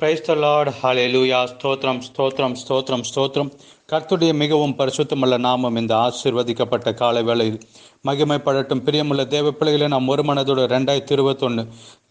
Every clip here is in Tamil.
பிரைஸ் த லார்ட் ஹalleluya ஸ்தோத்ரம் ஸ்தோத்ரம் ஸ்தோத்ரம் ஸ்தோத்ரம் கர்த்துடைய மிகவும் பரிசுத்தமுள்ள நாமம் இந்த ஆசிர்வதிக்கப்பட்ட கால வேளையில் மகிமைப்படட்டும். பிரியமுள்ள தேவ பிள்ளைகளை நாம் ஒரு மனதோடு ரெண்டாயிரத்தி இருபத்தொன்று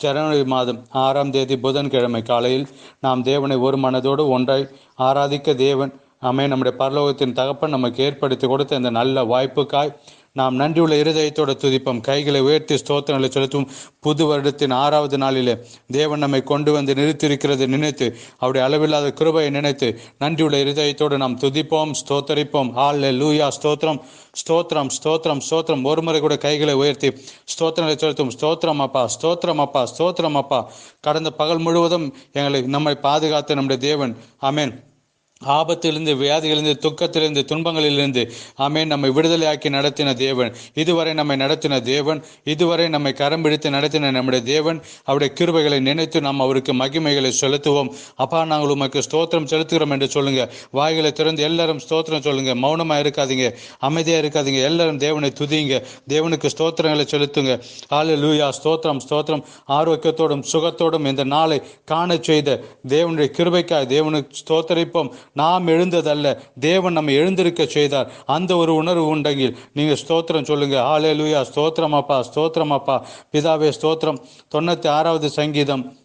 ஜனவரி மாதம் ஆறாம் தேதி புதன்கிழமை காலையில் நாம் தேவனை ஒரு மனதோடு ஒன்றாய் ஆராதிக்க தேவன். அமே நம்முடைய பரலோகத்தின் தகப்பன் நமக்கு ஏற்படுத்தி கொடுத்த இந்த நல்ல வாய்ப்புக்காய் நாம் நன்றியுள்ள இருதயத்தோட துதிப்போம். கைகளை உயர்த்தி ஸ்தோத்திரங்களை செலுத்தும் புது வருடத்தின் ஆறாவது நாளிலே தேவன் நம்மை கொண்டு வந்து நிறுத்தியிருக்கிறது நினைத்து அவருடைய அளவில்லாத கிருபையை நினைத்து நன்றியுள்ள இருதயத்தோடு நாம் துதிப்போம் ஸ்தோத்தரிப்போம். ஹால் லூயா ஸ்தோத்திரம் ஸ்தோத்திரம் ஸ்தோத்திரம் ஸ்தோத்திரம். ஒரு முறை கூட கைகளை உயர்த்தி ஸ்தோத்திரங்களை செலுத்தும் ஸ்தோத்திரம் அப்பா ஸ்தோத்திரம் அப்பா ஸ்தோத்திரம் அப்பா. கடந்த பகல் முழுவதும் எங்களை நம்மை பாதுகாத்த நம்முடைய தேவன். அமேன் ஆபத்திலிருந்து வியாதியிலிருந்து துக்கத்திலிருந்து துன்பங்களிலிருந்து ஆமே நம்மை விடுதலையாக்கி நடத்தின தேவன். இதுவரை நம்மை நடத்தின தேவன் இதுவரை நம்மை கரம் பிடித்து நடத்தின நம்முடைய தேவன். அவருடைய கிருபைகளை நினைத்து நாம் அவருக்கு மகிமைகளை செலுத்துவோம். அப்பா நாங்கள் உமக்கு ஸ்தோத்திரம் செலுத்துகிறோம் என்று சொல்லுங்க. வாய்களை திறந்து எல்லாரும் ஸ்தோத்திரம் சொல்லுங்க. மௌனமாக இருக்காதீங்க. அமைதியாக இருக்காதீங்க. எல்லாரும் தேவனை துதிங்க தேவனுக்கு ஸ்தோத்திரங்களை செலுத்துங்க. ஆளு லூயா ஸ்தோத்திரம் ஸ்தோத்திரம். ஆரோக்கியத்தோடும் சுகத்தோடும் இந்த நாளை காண செய்த தேவனுடைய கிருபைக்காக தேவனுக்கு ஸ்தோத்தரிப்போம். நாம் எழுந்ததல்ல. தேவன் நம்ம எழுந்திருக்க செய்தார். அந்த ஒரு உணர்வு உண்டங்கில் நீங்கள் ஸ்தோத்திரம் சொல்லுங்கள் ஆலே லூயா ஸ்தோத்திரம் அப்பா ஸ்தோத்திரம் அப்பா. பிதாவே ஸ்தோத்திரம். தொண்ணூற்றி ஆறாவது சங்கீதம்.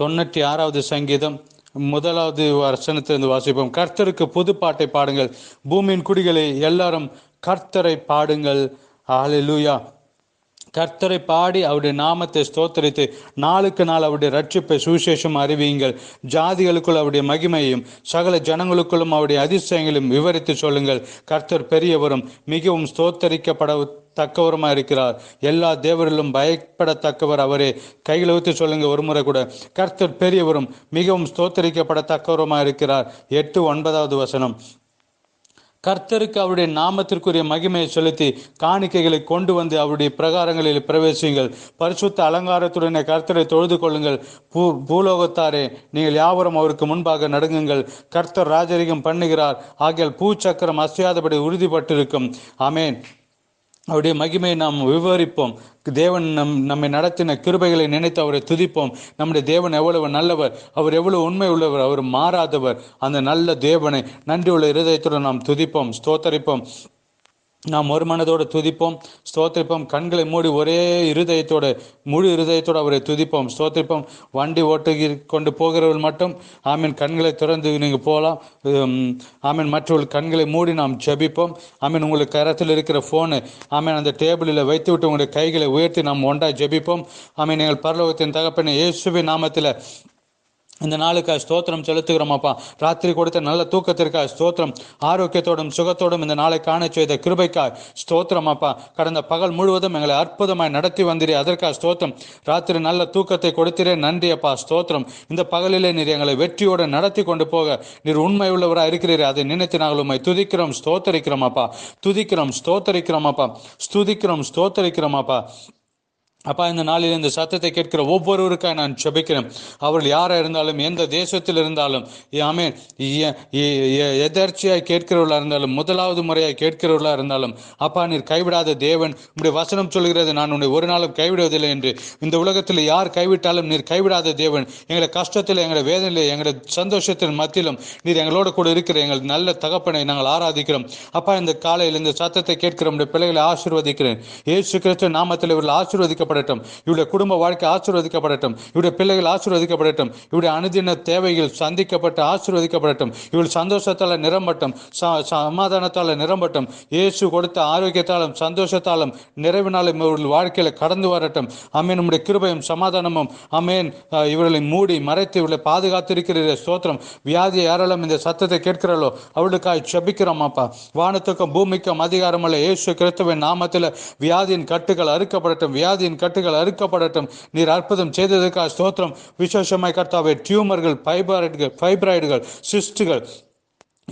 தொண்ணூற்றி ஆறாவது சங்கீதம். முதலாவது வசனத்திலிருந்து வாசிப்போம். கர்த்தருக்கு புது பாட்டை பாடுங்கள். பூமியின் குடிகளை எல்லாரும் கர்த்தரை பாடுங்கள். ஆலே லூயா கர்த்தரை பாடி அவருடைய நாமத்தை ஸ்தோத்தரித்து நாளுக்கு நாள் அவருடைய ரட்சிப்பை சுவிசேஷம் அறிவியுங்கள். ஜாதிகளுக்குள் அவருடைய மகிமையும் சகல ஜனங்களுக்குள்ளும் அவருடைய அதிசயங்களையும் விவரித்து சொல்லுங்கள். கர்த்தர் பெரியவரும் மிகவும் ஸ்தோத்தரிக்கப்பட தக்கவருமா இருக்கிறார். எல்லா தேவரிலும் பயப்படத்தக்கவர் அவரே. கையில் ஊற்றி சொல்லுங்க ஒரு முறை கூட. கர்த்தர் பெரியவரும் மிகவும் ஸ்தோத்தரிக்கப்படத்தக்கவருமா இருக்கிறார். எட்டு ஒன்பதாவது வசனம். கர்த்தருக்கு அவருடைய நாமத்திற்குரிய மகிமையை செலுத்தி காணிக்கைகளை கொண்டு வந்து அவருடைய பிரகாரங்களில் பிரவேசியுங்கள். பரிசுத்த அலங்காரத்துடனே கர்த்தரை தொழுது கொள்ளுங்கள். பூ பூலோகத்தாரே நீங்கள் யாவரும் அவருக்கு முன்பாக நடுங்குங்கள். கர்த்தர் ராஜரிகம் பண்ணுகிறார். ஆகியால் பூச்சக்கரம் அசையாதபடி உறுதிப்பட்டிருக்கும். அமேன் அவருடைய மகிமையை நாம் விவரிப்போம். தேவன் நம் நம்மை நடத்தின கிருபைகளை நினைத்து அவரை துதிப்போம். நம்முடைய தேவன் எவ்வளவு நல்லவர் அவர் எவ்வளவு உண்மை உள்ளவர் அவர் மாறாதவர். அந்த நல்ல தேவனை நன்றியுள்ள இருதயத்துடன் நாம் துதிப்போம் ஸ்தோத்தரிப்போம். நாம் ஒரு மனதோடு துதிப்போம் ஸ்தோத்திரிப்போம் கண்களை மூடி ஒரே இருதயத்தோடு முழு இருதயத்தோடு அவரை துதிப்போம். ஸ்தோத்திரிப்போம். வண்டி ஓட்டு கொண்டு போகிறவர்கள் மட்டும் ஆமீன் கண்களை திறந்து நீங்கள் போகலாம். ஆமீன் மற்றவர்கள் கண்களை மூடி நாம் ஜெபிப்போம். ஆமீன் உங்களுக்கு கரத்தில் இருக்கிற ஃபோனு ஆமீன் அந்த டேபிளில் வைத்து விட்டு உங்களுடைய கைகளை உயர்த்தி நாம் ஒன்றாக ஜெபிப்போம். ஆமீன் எங்கள் பரலோகத்தின் தகப்பனை இயேசுவின் நாமத்தில் இந்த நாளுக்காக ஸ்தோத்திரம் செலுத்துகிறோமாப்பா. ராத்திரி கொடுத்த நல்ல தூக்கத்திற்காக ஸ்தோத்திரம். ஆரோக்கியத்தோடும் சுகத்தோடும் இந்த நாளை காண செய்த கிருபைக்காய் ஸ்தோத்திரமாப்பா. கடந்த பகல் முழுவதும் எங்களை அற்புதமாய் நடத்தி வந்திரே அதற்காக ஸ்தோத்திரம். ராத்திரி நல்ல தூக்கத்தை கொடுத்திரே நன்றி அப்பா ஸ்தோத்திரம். இந்த பகலிலே நீர் எங்களை வெற்றியோடு நடத்தி கொண்டு போக நீர் உண்மை உள்ளவராக இருக்கிறீர் அதை நினைத்து நாங்கள் உண்மை துதிக்கிறோம் ஸ்தோத்தரிக்கிறோமாப்பா. துதிக்கிறோம் ஸ்தோத்தரிக்கிறோமாப்பா. ஸ்துதிக்கிறோம் ஸ்தோத்தரிக்கிறோமாப்பா. அப்பா இந்த நாளில் இந்த சத்தத்தை கேட்கிற ஒவ்வொருவருக்காக நான் செபிக்கிறேன் அவர்கள் யாராக இருந்தாலும் எந்த தேசத்தில் இருந்தாலும் ஆமே எதர்ச்சியாக கேட்கிறவர்களாக இருந்தாலும் முதலாவது முறையாக கேட்கிறவர்களாக இருந்தாலும் அப்பா நீர் கைவிடாத தேவன் உடைய வசனம் சொல்கிறது நான் உன்னை ஒரு நாளும் கைவிடுவதில்லை என்று. இந்த உலகத்தில் யார் கைவிட்டாலும் நீர் கைவிடாத தேவன். எங்களை கஷ்டத்தில் எங்களை வேதனையில் எங்களை சந்தோஷத்தின் மத்தியிலும் நீர் எங்களோட கூட இருக்கிற எங்கள் நல்ல தகப்பனை நாங்கள் ஆராதிக்கிறோம். அப்பா இந்த காலையில் இந்த சத்தத்தை கேட்கிற உடைய பிள்ளைகளை ஆசீர்வதிக்கிறேன். ஏசு கிறிஸ்து நாமத்தில் இவர்கள் ஆசீர்வதிக்க ஆசீர்வதிக்கப்படட்டும். இவருடைய குடும்ப வாழ்க்கை ஆசீர்வதிக்கப்படட்டும். இவருடைய பிள்ளைகள் ஆசீர்வதிக்கப்படட்டும். இவருடைய அனுதின தேவைகள் சந்திக்கப்பட்டு ஆசீர்வதிக்கப்படட்டும். இவள் சந்தோஷத்தால் நிரம்பட்டும். சமாதானத்தால் நிரம்பட்டும். இயேசு கொடுத்த ஆரோக்கியத்தாலும் சந்தோஷத்தாலும் நிறைவினாலும் இவர்கள் வாழ்க்கையில் கடந்து வரட்டும். அமேன் நம்முடைய கிருபையும் சமாதானமும். அமேன் இவர்களை மூடி மறைத்து இவர்களை பாதுகாத்திருக்கிற ஸ்தோத்திரம். வியாதி யாரெல்லாம் இந்த சத்தத்தை கேட்கிறாளோ அவளுக்காக செபிக்கிறோம் அப்பா. வானத்துக்கும் பூமிக்கும் அதிகாரமல்ல இயேசு கிறிஸ்துவின் நாமத்தில் வியாதியின் கட்டுகள் அறுக்கப்படட்டும். வியாதியின் கட்டுகள் அறுக்கப்படட்டும். நீர் அற்புதம் செய்ததற்காக ஸ்தோத்திரம். விசேஷமாய் கர்த்தாவே டியூமர்கள் ஃபைப்ராய்டுகள் ஃபைப்ராய்டுகள் சிஸ்டுகள்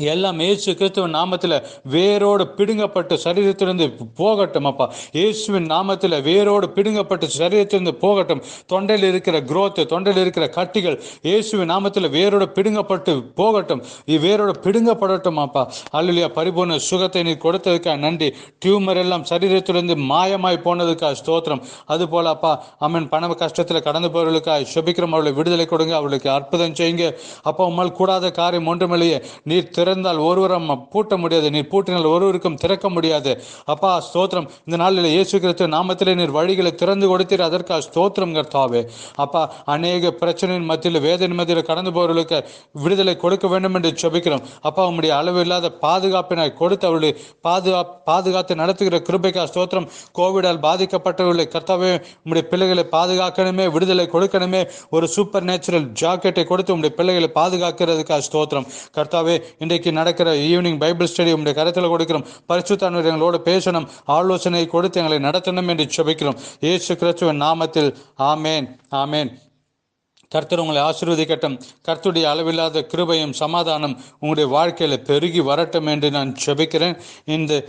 எல்லாம் இயேசு கிறிஸ்துவின் நாமத்தில் வேரோடு பிடுங்கப்பட்டு சரீரத்திலிருந்து போகட்டும் அப்பா. இயேசுவின் நாமத்தில் வேரோடு பிடுங்கப்பட்டு சரீரத்திலிருந்து போகட்டும். தொண்டையில் இருக்கிற குரோத்து தொண்டையில் இருக்கிற கட்டிகள் இயேசுவின் நாமத்தில் வேரோடு பிடுங்கப்பட்டு போகட்டும். வேரோடு பிடுங்கப்படட்டும் அப்பா. அல்லையா பரிபூர்ண சுகத்தை நீ கொடுத்ததுக்காக நன்றி. டியூமர் எல்லாம் சரீரத்திலிருந்து மாயமாய் போனதுக்காக ஸ்தோத்திரம். அதுபோல அப்பா அம்மன் பண கஷ்டத்தில் கடந்து போவர்களுக்காக சுபிக்கிறோம். அவர்களை விடுதலை கொடுங்க. அவர்களுக்கு அற்புதம் செய்யுங்க. அப்பா உம்மால் கூடாத காரியம் ஒன்றுமில்லையே. நீர் திறந்தால் ஒருவரும் பூட்ட முடியாது. நீர் பூட்டினால் ஒருவருக்கும் திறக்க முடியாது. அப்பா ஸ்தோத்திரம். இந்த நாளில் இயேசு கிறிஸ்து நாமத்திலே நீர் வழிகளை திறந்து கொடுத்தீர். அதற்காக ஸ்தோத்திரம் கர்த்தாவே. அப்பா அநேக பிரச்சனையின் மத்தியில் வேதனை மத்தியில் கடந்து போவர்களுக்கு விடுதலை கொடுக்க வேண்டும் என்று செபிக்கிறோம் அப்பா உம்முடைய அளவு இல்லாத பாதுகாப்பினை கொடுத்து அவர்களை பாதுகா பாதுகாத்து நடத்துகிற கிருபைக்கா ஸ்தோத்திரம். கோவிடால் பாதிக்கப்பட்டவர்களை கர்த்தாவே உம்முடைய பிள்ளைகளை பாதுகாக்கணுமே விடுதலை கொடுக்கணுமே. ஒரு சூப்பர் நேச்சுரல் ஜாக்கெட்டை கொடுத்து உம்முடைய பிள்ளைகளை பாதுகாக்கிறதுக்காக ஸ்தோத்திரம். கர்த்தாவே இன்றைக்கு நடக்கிற ஈவினிங் பைபிள் ஸ்டடி உம்முடைய கருத்தில் கொடுக்கிறோம். பரிசுத்தானவர் எங்களோடு பேசணும். ஆலோசனை கொடுத்து எங்களை நடத்தணும் என்று செபிக்கிறோம் இயேசு கிறிஸ்துவின் நாமத்தில். ஆமேன். ஆமேன். கர்த்தர் உங்களை ஆசீர்வதிக்கட்டும். கர்த்தருடைய அளவில்லாத கிருபையும் சமாதானம் உங்களுடைய வாழ்க்கையில் பெருகி வரட்டும் என்று நான் செபிக்கிறேன். இந்த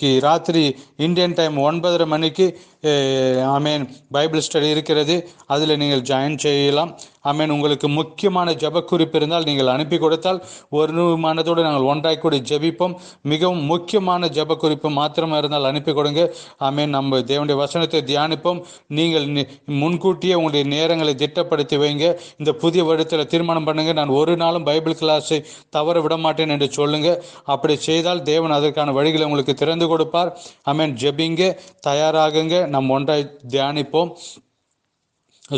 கி- ராத்திரி இந்தியன் டைம் ஒன்பதரை மணிக்கு ஆமேன். பைபிள் ஸ்டடி இருக்கிறது. அதில் நீங்கள் ஜாயின் செய்யலாம். ஆமேன். உங்களுக்கு முக்கியமான ஜெப குறிப்பு இருந்தால் நீங்கள் அனுப்பி கொடுத்தால் ஒரு மனதோடு நாங்கள் ஒன்றாய் கூடி ஜெபிப்போம். மிகவும் முக்கியமான ஜெப குறிப்பு மாத்திரமா இருந்தால் அனுப்பி கொடுங்க. ஆமேன். நம்ம தேவனுடைய வசனத்தை தியானிப்போம். நீங்கள் முன்கூட்டியே உங்களுடைய நேரங்களை ஏற்படுத்தி வைங்க. இந்த புதிய வருடத்தில் தீர்மானம் பண்ணுங்க. நான் ஒரு நாளும் பைபிள் கிளாஸை தவற விட மாட்டேன் என்று சொல்லுங்க. அப்படி செய்தால் தேவன் அதற்கான வழிகளை உங்களுக்கு திறந்து கொடுப்பார். ஐ மீன் ஜெபிங்க. தயாராகுங்க. நம் ஒன்றாய் தியானிப்போம்.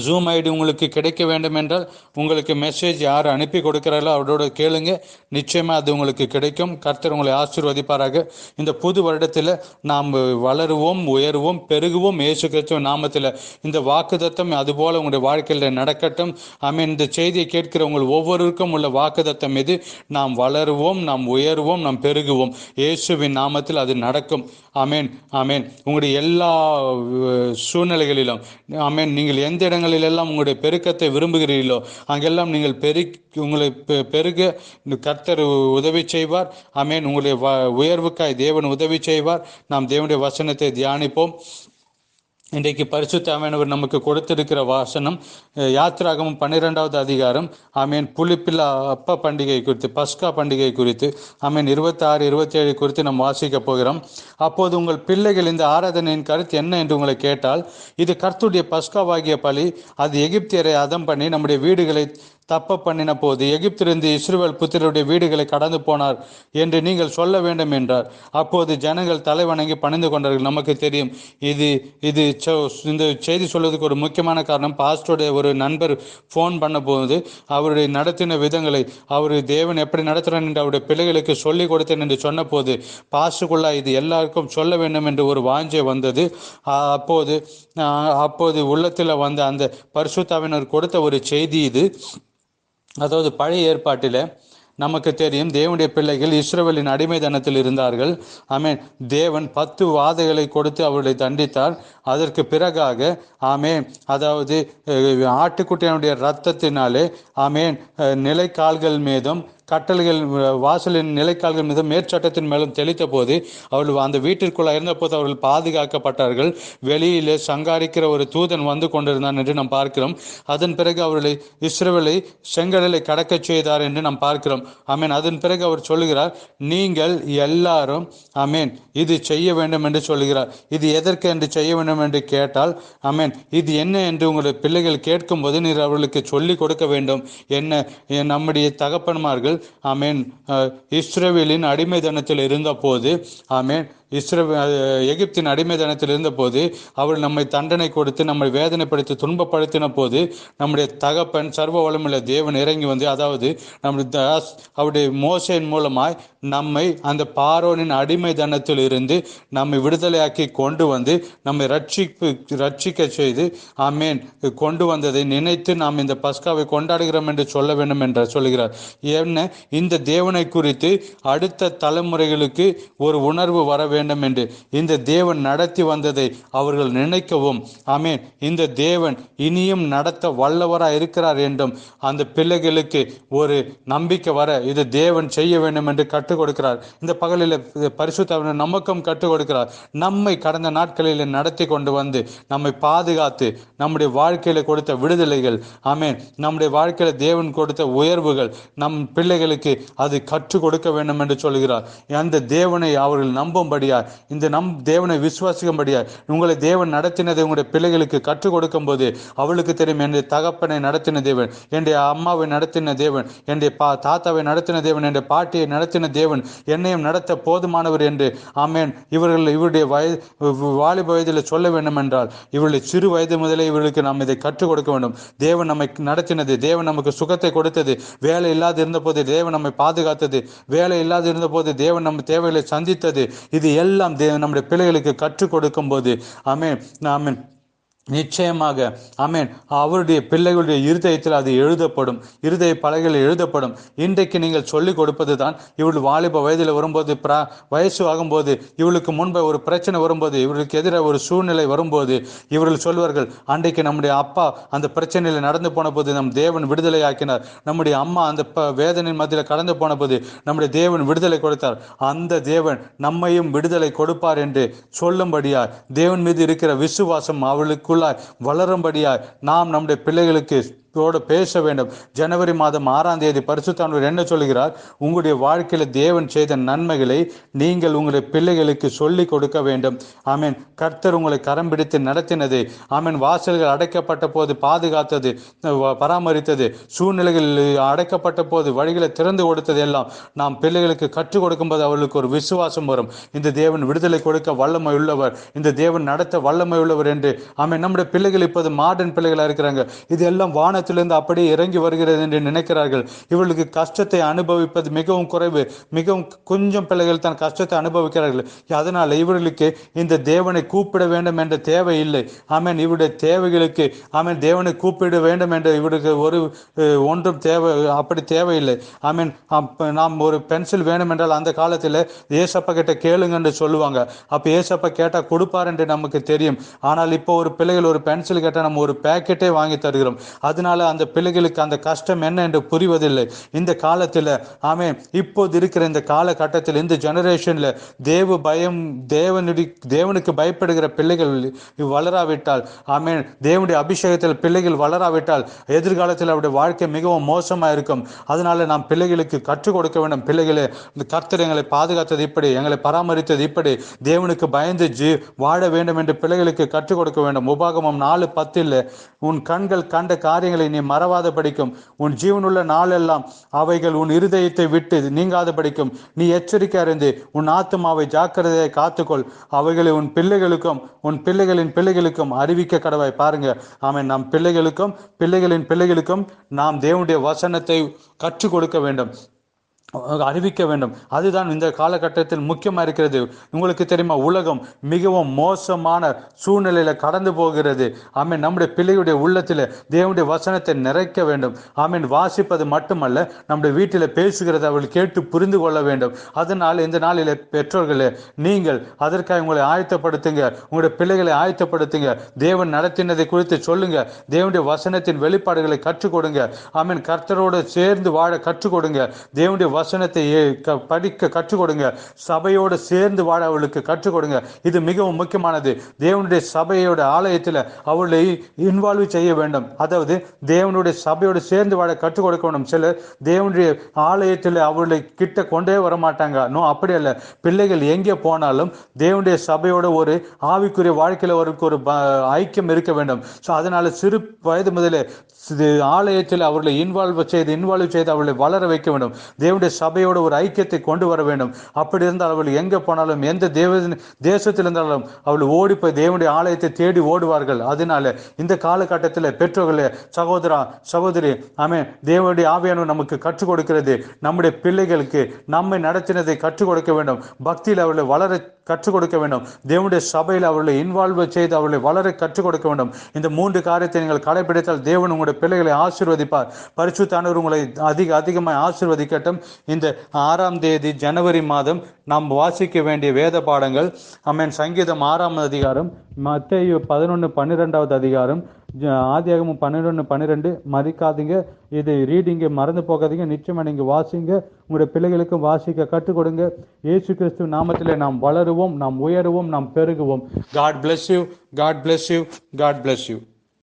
ஜூம் ஐடி உங்களுக்கு கிடைக்க வேண்டும் என்றால் உங்களுக்கு மெசேஜ் யார் அனுப்பி கொடுக்கிறார்களோ அவரோட கேளுங்க. நிச்சயமாக அது உங்களுக்கு கிடைக்கும். கர்த்தர் உங்களை ஆசீர்வதிப்பாராக. இந்த புது வருடத்தில் நாம் வளருவோம் உயருவோம் பெருகுவோம். இயேசு கிறிஸ்துவ நாமத்தில் இந்த வாக்குதத்தம் அதுபோல் உங்களுடைய வாழ்க்கையில் நடக்கட்டும். ஆமென் இந்த செய்தியை கேட்கிற உங்கள் ஒவ்வொருவருக்கும் உள்ள வாக்குதத்தம் இது நாம் வளருவோம் நாம் உயருவோம் நாம் பெருகுவோம். இயேசுவின் நாமத்தில் அது நடக்கும். ஆமேன் ஆமேன் உங்களுடைய எல்லா சூழ்நிலைகளிலும். ஆமேன் நீங்கள் எந்த இடங்கள் எல்லாம் உங்களுடைய பெருக்கத்தை விரும்புகிறீர்களோ அங்கெல்லாம் நீங்கள் பெருக்கி உங்களை பெ- பெருக இந்த கர்த்தர் உதவி செய்வார். ஆமேன். உங்களுடைய வ- உயர்வுக்காய் தேவன் உதவி செய்வார். நாம் தேவனுடைய வசனத்தை தியானிப்போம். இன்றைக்கு பரிசுத்த ஆமேனவர் நமக்கு கொடுத்திருக்கிற வாசனம் யாத்திராகமும் பன்னிரெண்டாவது அதிகாரம் ஆமீன். புளிப்பில்லா அப்ப பண்டிகை குறித்து பஸ்கா பண்டிகை குறித்து ஆமேன். இருபத்தாறு இருபத்தேழு குறித்து நாம் வாசிக்க போகிறோம். அப்போது உங்கள் பிள்ளைகள் இந்த ஆராதனையின் கருத்து என்ன என்று உங்களை கேட்டால் இது கர்த்துடைய பஸ்காவாகிய பலி அது எகிப்தியரை அதம் பண்ணி நம்முடைய வீடுகளை தப்ப பண்ணின போது எகிப்திலிருந்து இஸ்ரேல் புத்திரருடைய வீடுகளை கடந்து போனார் என்று நீங்கள் சொல்ல வேண்டும் என்றார். அப்போது ஜனங்கள் தலைவணங்கி பணிந்து கொண்டார்கள். நமக்கு தெரியும். இது இது இந்த செய்தி சொல்வதற்கு ஒரு முக்கியமான காரணம். பாஸ்டருடைய ஒரு நண்பர் ஃபோன் பண்ணபோது அவருடைய நடத்தின விதங்களை அவர் தேவன் எப்படி நடத்துகிறான் என்று அவருடைய பிள்ளைகளுக்கு சொல்லிக் கொடுத்தேன் என்று சொன்னபோது பாஸ்டுக்குள்ளா இது எல்லாருக்கும் சொல்ல வேண்டும் என்று ஒரு வாஞ்சை வந்தது. அப்போது அப்போது உள்ளத்தில் வந்த அந்த பரிசுத்தாவினர் கொடுத்த ஒரு செய்தி இது. அதாவது பழைய ஏற்பாட்டில் நமக்கு தெரியும் தேவனுடைய பிள்ளைகள் இஸ்ரோவலின் அடிமைதனத்தில் இருந்தார்கள். ஆமேன். தேவன் பத்து வாதைகளை கொடுத்து அவர்களை தண்டித்தார். அதற்கு பிறகாக ஆமேன். அதாவது அஹ், ஆட்டுக்குட்டியினுடைய இரத்தத்தினாலே ஆமேன் அஹ், நிலைக்கால்கள் மீதும் கட்டளைகள் வாசலின் நிலைக்கால்கள் மீதும் மேற்சட்டத்தின் மேலும் தெளித்த போது அவர்கள் அந்த வீட்டிற்குள்ள இருந்தபோது அவர்கள் பாதுகாக்கப்பட்டார்கள். வெளியிலே சங்காரிக்கிற ஒரு தூதன் வந்து கொண்டிருந்தான் என்று நாம் பார்க்கிறோம். அதன் பிறகு அவர்களை இஸ்ரவேலை செங்கடலை கடக்கச் செய்தார் என்று நாம் பார்க்கிறோம். ஆமென் அதன் பிறகு அவர் சொல்லுகிறார் நீங்கள் எல்லாரும் அமீன். இது செய்ய வேண்டும் என்று சொல்லுகிறார். இது எதற்கு என்று செய்ய வேண்டும் என்று கேட்டால் ஆமென் இது என்ன என்று உங்களுடைய பிள்ளைகள் கேட்கும்போது நீர் அவர்களுக்கு சொல்லிக் கொடுக்க வேண்டும். என்ன என் நம்முடைய தகப்பன்மார்கள் ஆமென். அஹ், இஸ்ரவேலின் அடிமைத்தனத்தில் இருந்தபோது ஆமேன். இஸ்ரவே எகிப்தின் எகிப்தின் அடிமைத்தனத்தில் இருந்தபோது அவர் நம்மை தண்டனை கொடுத்து நம்மை வேதனைப்படுத்தி துன்பப்படுத்தின போது நம்முடைய தகப்பன் சர்வ வளமுள்ள தேவன் இறங்கி வந்து அதாவது நம்முடைய தாஸ் அவருடைய மோசையின் மூலமாய் நம்மை அந்த பாரோனின் அடிமை தனத்தில் இருந்து நம்மை விடுதலையாக்கி கொண்டு வந்து நம்மை ரட்சிப்பு ரட்சிக்க செய்து ஆமேன் கொண்டு வந்ததை நினைத்து நாம் இந்த பஸ்காவை கொண்டாடுகிறோம் என்று சொல்ல வேண்டும் என்று சொல்கிறார். என்ன? இந்த தேவனை குறித்து அடுத்த தலைமுறைகளுக்கு ஒரு உணர்வு வர வேண்டும் என்று இந்த தேவன் நடத்தி வந்ததை அவர்கள் நினைக்கவும். ஆமேன். இந்த தேவன் இனியும் நடத்த வல்லவராக இருக்கிறார் என்றும் அந்த பிள்ளைகளுக்கு ஒரு நம்பிக்கை வர இது தேவன் செய்ய வேண்டும் என்று கற்றுக் கொடுக்கிறார். இந்த பகலில் பரிசுத்தவர் நமக்கும் கற்றுக் கொடுக்கிறார். நம்மை கடந்த நாட்களில் நடத்தி கொண்டு வந்து நம்மை பாதுகாத்து நம்முடைய வாழ்க்கையில் கொடுத்த விடுதலைகள் ஆமேன். நம்முடைய வாழ்க்கையில் தேவன் கொடுத்த உயர்வுகள் நம் பிள்ளைகளுக்கு அது கற்றுக் கொடுக்க வேண்டும் என்று சொல்கிறார். அந்த தேவனை அவர்கள் நம்பும்படி நம்பும்படியாய் இந்த நம் தேவனை விசுவாசிக்கும்படியா உங்களை தேவன் நடத்தினதை உங்களுடைய பிள்ளைகளுக்கு கற்றுக் கொடுக்கும் போது அவளுக்கு தெரியும் என்னுடைய தகப்பனை நடத்தின தேவன் என்னுடைய அம்மாவை நடத்தின தேவன் என்னுடைய பா தாத்தாவை நடத்தின தேவன் என்னுடைய பாட்டியை நடத்தின தேவன் என்னையும் நடத்த போதுமானவர் என்று ஆமேன். இவர்கள் இவருடைய வயது வாலிப வயதில் சொல்ல வேண்டும் என்றால் இவருடைய சிறு வயது முதலே இவர்களுக்கு நாம் இதை கற்றுக் கொடுக்க வேண்டும். தேவன் நம்மை நடத்தினது தேவன் நமக்கு சுகத்தை கொடுத்தது வேலை இல்லாது இருந்தபோது தேவன் நம்மை பாதுகாத்தது வேலை இல்லாது இருந்தபோது தேவன் நம்ம தேவைகளை சந்தித்தது இது எல்லாம் நம்முடைய பிள்ளைகளுக்கு கற்றுக் கொடுக்கும் போது ஆமே ஆமேன். நிச்சயமாக. ஆமேன். அவருடைய பிள்ளைகளுடைய இருதயத்தில் அது எழுதப்படும். இருதய பலகையில் எழுதப்படும். இன்றைக்கு நீங்கள் சொல்லிக் கொடுப்பது தான் இவள் வாலிப வயதில் வரும்போது பிரா வயசு ஆகும்போது இவளுக்கு முன்பு ஒரு பிரச்சனை வரும்போது இவர்களுக்கு எதிராக ஒரு சூழ்நிலை வரும்போது இவர்கள் சொல்வார்கள் அன்றைக்கு நம்முடைய அப்பா அந்த பிரச்சனையில் நடந்து போன போது நம் தேவன் விடுதலை ஆக்கினார் நம்முடைய அம்மா அந்த ப வேதனையின் மத்தியில் கடந்து போன போது நம்முடைய தேவன் விடுதலை கொடுத்தார். அந்த தேவன் நம்மையும் விடுதலை கொடுப்பார் என்று சொல்லும்படியார் தேவன் மீது இருக்கிற விசுவாசம் அவளுக்கு உள்ளாய் வளரும்படியாய் நாம் நம்முடைய பிள்ளைகளுக்கு தோட பேச வேண்டும். ஜனவரி மாதம் ஆறாம் தேதி பரிசுத்தானவர் என்ன சொல்கிறார் உங்களுடைய வாழ்க்கையில் தேவன் செய்த நன்மைகளை நீங்கள் உங்களுடைய பிள்ளைகளுக்கு சொல்லிக் கொடுக்க வேண்டும். ஆமீன். கர்த்தர் உங்களை கரம் பிடித்து நடத்தினது. ஆமீன். வாசல்கள் அடைக்கப்பட்ட போது பாதுகாத்தது பராமரித்தது சூழ்நிலைகள் அடைக்கப்பட்ட போது வழிகளை திறந்து கொடுத்தது எல்லாம் நாம் பிள்ளைகளுக்கு கற்றுக் கொடுக்கும்போது அவர்களுக்கு ஒரு விசுவாசம் வரும். இந்த தேவன் விடுதலை கொடுக்க வல்லமை உள்ளவர். இந்த தேவன் நடத்த வல்லமை உள்ளவர் என்று ஆமீன். நம்முடைய பிள்ளைகள் இப்போது மாடர்ன் பிள்ளைகளாக இருக்கிறாங்க. இது எல்லாம் வான வானத்திலிருந்து அப்படியே இறங்கி வருகிறது என்று நினைக்கிறார்கள். இவர்களுக்கு கஷ்டத்தை அனுபவிப்பது மிகவும் குறைவு. மிகவும் கொஞ்சம் பிள்ளைகள் தன் கஷ்டத்தை அனுபவிக்கிறார்கள். அதனால் இவர்களுக்கு இந்த தேவனை கூப்பிட வேண்டும் என்ற தேவை இல்லை. ஆமேன். இவருடைய தேவைகளுக்கு ஆமேன் தேவனை கூப்பிட வேண்டும் என்ற இவருக்கு ஒரு ஒன்றும் தேவை அப்படி தேவையில்லை. ஆமீன். நாம் ஒரு பென்சில் வேணும் என்றால் அந்த காலத்தில் ஏசப்பா கிட்ட கேளுங்க என்று சொல்லுவாங்க. அப்போ ஏசப்பா கேட்டால் கொடுப்பார் என்று நமக்கு தெரியும். ஆனால் இப்போ ஒரு பிள்ளைகள் ஒரு பென்சில் கேட்டால் நம்ம ஒரு பேக்கெட்டே வாங்கி தருகிறோம். அதனால் அதனால் அந்த பிள்ளைகளுக்கு அந்த கஷ்டம் என்ன என்று புரிவதில்லை. இந்த காலத்தில் ஆமே இப்போது இருக்கிற இந்த காலகட்டத்தில் இந்த ஜெனரேஷனில் தேவ பயம் தேவனுடைய தேவனுக்கு பயப்படுகிற பிள்ளைகள் வளராவிட்டால் ஆமே தேவனுடைய அபிஷேகத்தில் பிள்ளைகள் வளராவிட்டால் எதிர்காலத்தில் அவருடைய வாழ்க்கை மிகவும் மோசமாக இருக்கும். அதனால் நாம் பிள்ளைகளுக்கு கற்றுக் கொடுக்க வேண்டும். பிள்ளைகளை இந்த கர்த்தர் எங்களை பாதுகாத்தது இப்படி எங்களை பராமரித்தது இப்படி. தேவனுக்கு பயந்து ஜி வாழ வேண்டும் என்று பிள்ளைகளுக்கு கற்றுக் கொடுக்க வேண்டும். உபாகமம் நாலு பத்தில் உன் கண்கள் கண்ட காரியங்களை நீ மறவாத படிக்கும். உன் ஜீவனுள்ள நாளெல்லாம் அவைகள் உன் இருதயத்தை விட்டு நீங்காத படிக்கும். நீ எச்சரிக்கை அறிந்து உன் ஆத்துமாவை ஜாக்கிரதையை காத்துக்கொள். அவைகளை உன் பிள்ளைகளுக்கும் உன் பிள்ளைகளின் பிள்ளைகளுக்கும் அறிவிக்க கடவாய் பாருங்க. ஆமாம் நம் பிள்ளைகளுக்கும் பிள்ளைகளின் பிள்ளைகளுக்கும் நாம் தேவனுடைய வசனத்தை கற்றுக் கொடுக்க வேண்டும். அறிவிக்க வேண்டும். அதுதான் இந்த காலகட்டத்தில் முக்கியமாக இருக்கிறது. உங்களுக்கு தெரியுமா உலகம் மிகவும் மோசமான சூழ்நிலையில் கடந்து போகிறது. ஆமீன். நம்முடைய பிள்ளையுடைய உள்ளத்தில் தேவனுடைய வசனத்தை நிறைக்க வேண்டும். ஆமீன். வாசிப்பது மட்டுமல்ல நம்முடைய வீட்டில் பேசுகிறத அவள் கேட்டு புரிந்து கொள்ள வேண்டும். அதனால் இந்த நாளில் பெற்றோர்களே நீங்கள் அதற்காக உங்களை ஆயத்தப்படுத்துங்க. உங்களுடைய பிள்ளைகளை ஆயத்தப்படுத்துங்க. தேவன் நடத்தினதை குறித்து சொல்லுங்க. தேவனுடைய வசனத்தின் வெளிப்பாடுகளை கற்றுக் கொடுங்க. ஆமீன். கர்த்தரோடு சேர்ந்து வாழ கற்றுக் கொடுங்க. தேவனுடைய வசனத்தை க- படிக்க கற்றுக் கொடுங்க. சபையோடு சேர்ந்து வாழ அவளுக்கு கற்றுக் கொடுங்க. இது மிகவும் முக்கியமானது. தேவனுடைய சபையோட ஆலயத்தில் அவளை இன்வால்வ் செய்ய வேண்டும். அதாவது தேவனுடைய சபையோடு சேர்ந்து வாழ கற்றுக் கொடுக்க வேண்டும் சிலர் தேவனுடைய ஆலயத்தில் அவளை கிட்ட கொண்டே வர மாட்டாங்க நோ அப்படி அல்ல. பிள்ளைகள் எங்கே போனாலும் தேவனுடைய சபையோட ஒரு ஆவிக்குரிய வாழ்க்கையில் அவருக்கு ஒரு ஐக்கியம் இருக்க வேண்டும். ஸோ அதனால சிறு வயது முதலே ஆலயத்தில் அவர்களை இன்வால்வ் செய்து இன்வால்வ் செய்து அவர்களை வளர வைக்க வேண்டும். தேவனுடைய சபையோட ஒரு ஐக்கியத்தை கொண்டு வர வேண்டும். அப்படி இருந்தால் அவள் எங்கே போனாலும் எந்த தேவ தேசத்தில் இருந்தாலும் அவள் ஓடி போய் தேவனுடைய ஆலயத்தை தேடி ஓடுவார்கள். அதனால இந்த காலகட்டத்தில் பெற்றோர்களே சகோதரா சகோதரி ஆமே தேவனுடைய ஆவியானவர் நமக்கு கற்றுக் கொடுக்கிறது. நம்முடைய பிள்ளைகளுக்கு நம்மை நடத்தினதை கற்றுக் கொடுக்க வேண்டும். பக்தியில் அவர்களை வளர கற்றுக் கொடுக்க வேண்டும். தேவனுடைய சபையில் அவர்களை இன்வால்வ் செய்து அவர்களை வளர கற்றுக் கொடுக்க வேண்டும். இந்த மூன்று காரியத்தை நீங்கள் கடைபிடித்தால் தேவன் உங்களுடைய பிள்ளைகளை ஆசீர்வதிப்பார். பரிசுத்தானவர் உங்களை அதிக அதிகமாக ஆசீர்வதிக்கட்டும். இந்த ஆறாம் தேதி ஜனவரி மாதம் நாம் வாசிக்க வேண்டிய வேத பாடங்கள். அம்மேன் சங்கீதம் ஆறாம் அதிகாரம் மத்திய பதினொன்று பன்னிரெண்டாவது அதிகாரம் ஜ- பன்னிரெண்டு பன்னிரெண்டு. மதிக்காதீங்க. இது ரீடிங்கை மறந்து போகாதீங்க. நிச்சயமாக நீங்கள் வாசிங்க. உங்களுடைய பிள்ளைகளுக்கும் வாசிக்க கற்றுக் கொடுங்க. ஏசு கிறிஸ்துவ நாமத்தில் நாம் வளருவோம் நாம் உயருவோம் நாம் பெருகுவோம். God bless you God bless you God bless you